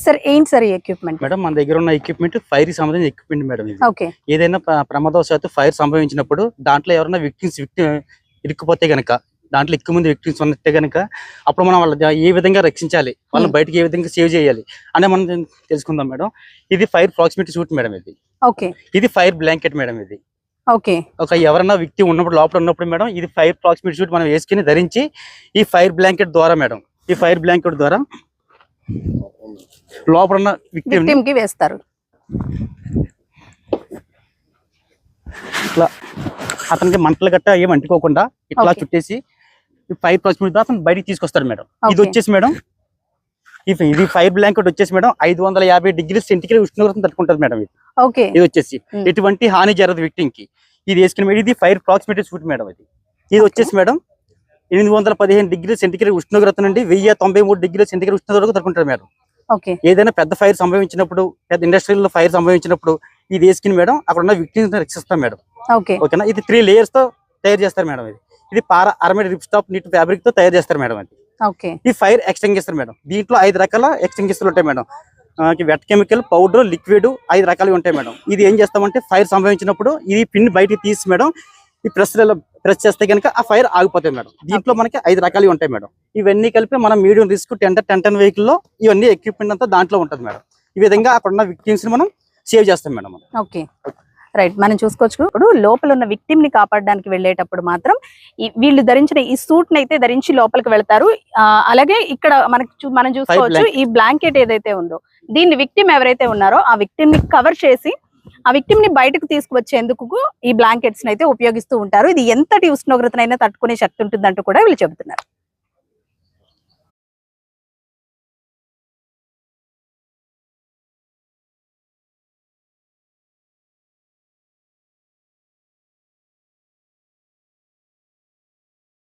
Sir ఏంటి sir ఈ equipment madam మన దగ్గర ఉన్న ఎక్విప్మెంట్ ఫైర్ సంబంధించిన ఎక్విప్మెంట్ మేడం ఇది. ఓకే ఏదైనా ప్ర- ప్రమాదవశాత్తు ఫైర్ సంభవించినప్పుడు దాంట్లో ఎవరైనా విక్టిమ్స్ విక్టిమ్ ఇరుక్కుపోతే గనక దాంట్లో ఎక్కువ మంది విక్టిమ్స్ ఉన్నట్టే గనక అప్పుడు మనం వాళ్ళ ఏ విధంగా రక్షించాలి? వాళ్ళని Hmm. బయటకి ఏ విధంగా సేవ్ చేయాలి? అనే మనం తెలుసుకుందాం మేడం. ఇది ఫైర్ ప్రాక్సిమిటీ సూట్ మేడం ఇది. ఓకే ఇది ఫైర్ బ్లాంకెట్ మేడం ఇది. ఓకే ఒక ఎవరైనా వ్యక్తి ఉన్నప్పుడు లోపల ఉన్నప్పుడు మేడం ఇది ఫైర్ ప్రాక్సిమిటీ సూట్ మనం వేసుకుని ధరించి ఈ ఫైర్ బ్లాంకెట్ ద్వారా మేడం ఈ ఫైర్ బ్లాంకెట్ ద్వారా లోపల విక్టిమ్కి వేస్తారు ఇట్లా అతనికి మంటలు గట్ట ఏం అంటుకోకుండా ఇట్లా. చుట్టేసి ఫైర్ ప్రాక్సిమిటీ ద్వారా అతను బయటికి తీసుకొస్తాడు మేడం ఇది. వచ్చేసి మేడం ఇది ఫైర్ బ్లాంకెట్ వచ్చేసి మేడం ఐదు వందల యాభై డిగ్రీ సెంటిగ్రేడ్ ఉష్ణోగ్రతను తట్టుకుంటుంది మేడం ఇది ఓకే ఇది వచ్చేసి. ఎటువంటి హాని జరగదు victim కి ఇది వేసుకుని మేడం ఇది ఫైర్ ప్రాక్సిమిటీ సూట్ మేడం ఇది ఇది. వచ్చేసి మేడం ఎనిమిది వందల పదిహేను డిగ్రీ సెంటిగ్రేడ్ ఉష్ణోగ్రత నుండి వెయ్యి తొంభై మూడు డిగ్రీ సెంటిగ్రేడ్ ఉష్ణోగ్రత తట్టుకుంటారు మేడం ఏదైనా పెద్ద ఫైర్ సంభవించినప్పుడు పెద్ద ఇండస్ట్రీలో ఫైర్ సంభవించినప్పుడు ఇది వేసుకుని మేడం అక్కడ ఉన్న విక్టిమ్స్ రక్షిస్తాం మేడం. ఓకే. ఓకేనా? ఇది త్రీ లేయర్స్తో తయారు చేస్తారు మేడం ఇది. ఇది para aramid rip stop neat ఫ్యాబ్రిక్తో తయారు చేస్తారు మేడం అది. ఓకే. ఇది ఫైర్ ఎక్స్టెంగిస్తారు మేడం. దీంట్లో ఐదు రకాల ఎక్స్టెంగిస్టర్లు ఉంటాయి madam. Wet chemical powder liquid ఐదు రకాలు ఉంటాయి మేడం. ఇది ఏం చేస్తామంటే ఫైర్ సంభవించినప్పుడు ఇది పిన్ బయటికి తీసి మేడం ఈ ప్రెస్ ప్రెస్ చేస్తే కనుక ఆ ఫైర్ ఆగిపోతాయి మేడం. దీంట్లో మనకి ఐదు రకాలు ఉంటాయి మేడం. ఇవన్నీ కలిపి మనం మీడియం రిస్క్ టెన్ టెన్ వెహికల్లో ఇవన్నీ ఎక్విప్మెంట్ అంతా దాంట్లో ఉంటుంది మేడం. ఈ విధంగా అక్కడ ఉన్న విక్టిమ్స్ని మనం సేవ్ చేస్తాం మేడం. ఓకే రైట్ మనం చూసుకోవచ్చు. ఇప్పుడు లోపల ఉన్న విక్టిమ్ని కాపాడడానికి వెళ్ళేటప్పుడు మాత్రం వీళ్ళు ధరించిన ఈ సూట్ని అయితే ధరించి లోపలికి వెళ్తారు. అలాగే ఇక్కడ మనకి మనం చూసుకోవచ్చు ఈ బ్లాంకెట్ ఏదైతే ఉందో దీన్ని విక్టిమ్ ఎవరైతే ఉన్నారో ఆ విక్టిమ్ని కవర్ చేసి ఆ విక్టిమ్ని బయటకు తీసుకువచ్చేందుకు ఈ బ్లాంకెట్స్ అయితే ఉపయోగిస్తూ ఉంటారు. ఇది ఎంతటి ఉష్ణోగ్రతనైనా తట్టుకునే శక్తి ఉంటుందంటూ కూడా వీళ్ళు చెబుతున్నారు.